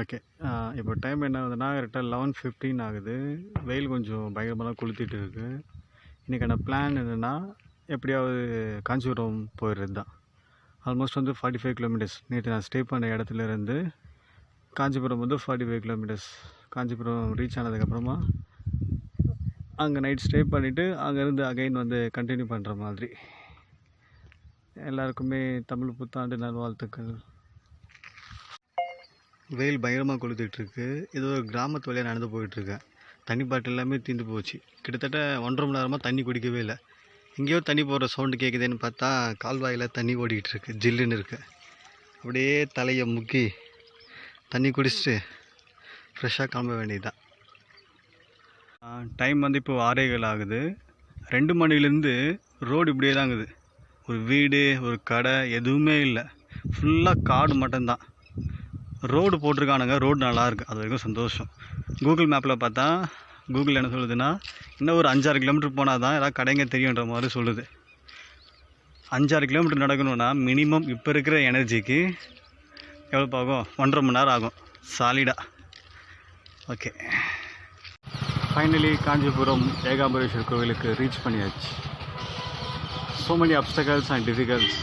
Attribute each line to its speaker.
Speaker 1: Okay இப்போ time என்ன ஆகுதுன்னா கரெக்டாக லெவன் ஃபிஃப்டீன் ஆகுது. வெயில் கொஞ்சம் பயங்கரமாக கொளுத்திட்டு இருக்கு இன்றைக்கான பிளான் என்னென்னா எப்படியாவது காஞ்சிபுரம் போயிடுறது தான் ஆல்மோஸ்ட் வந்து ஃபார்ட்டி ஃபைவ் கிலோமீட்டர்ஸ் நேற்று நான் ஸ்டே பண்ண இடத்துலேருந்து காஞ்சிபுரம் வந்து forty five kilometers Kanchipuram reach ஆனதுக்கப்புறமா அங்கே நைட் ஸ்டே பண்ணிவிட்டு அங்கேருந்து அகைன் வந்து கண்டினியூ பண்ணுற மாதிரி. எல்லாருக்குமே தமிழ் புத்தாண்டு நல்வாழ்த்துக்கள். வெயில் பயங்கரமாக கொளுத்திட்டுருக்கு. இது ஒரு கிராமத்து வழியாக நடந்து போயிட்டுருக்கேன். தண்ணி பாட்டில் எல்லாமே தீர்ந்து போச்சு. கிட்டத்தட்ட ஒன்றரை மணி நேரமாக தண்ணி குடிக்கவே இல்லை. எங்கேயோ தண்ணி போடுற சவுண்டு கேட்குதுன்னு பார்த்தா கால்வாயில் தண்ணி ஓடிக்கிட்டு இருக்கு ஜில்லுன்னு இருக்கு. அப்படியே தலையை முக்கி தண்ணி குடிச்சிட்டு ஃப்ரெஷ்ஷாக கிளம்ப வேண்டியதுதான். டைம் வந்து இப்போ ஆறேகள் ஆகுது. ரெண்டு மணிலேருந்து ரோடு இப்படியே தான் ஒரு வீடு ஒரு கடை எதுவுமே இல்லை. ஃபுல்லாக காடு மட்டும்தான். ரோடு போட்டிருக்கானுங்க. ரோடு நல்லாயிருக்கு. அது வரைக்கும் சந்தோஷம். கூகுள் மேப்பில் பார்த்தா கூகுள் என்ன சொல்லுதுன்னா இன்னும் ஒரு அஞ்சாறு கிலோமீட்டர் போனால் தான் ஏதாவது கடைங்க தெரியுன்ற மாதிரி சொல்லுது. அஞ்சாறு கிலோமீட்டர் நடக்கணும்னா மினிமம் இப்போ இருக்கிற எனர்ஜிக்கு எவ்வளோ ஆகும்? ஒன்றரை மணி நேரம் ஆகும். சாலிடாக ஓகே ஃபைனலி காஞ்சிபுரம் ஏகாம்பரேஸ்வர் கோவிலுக்கு ரீச் பண்ணியாச்சு. So many obstacles and difficults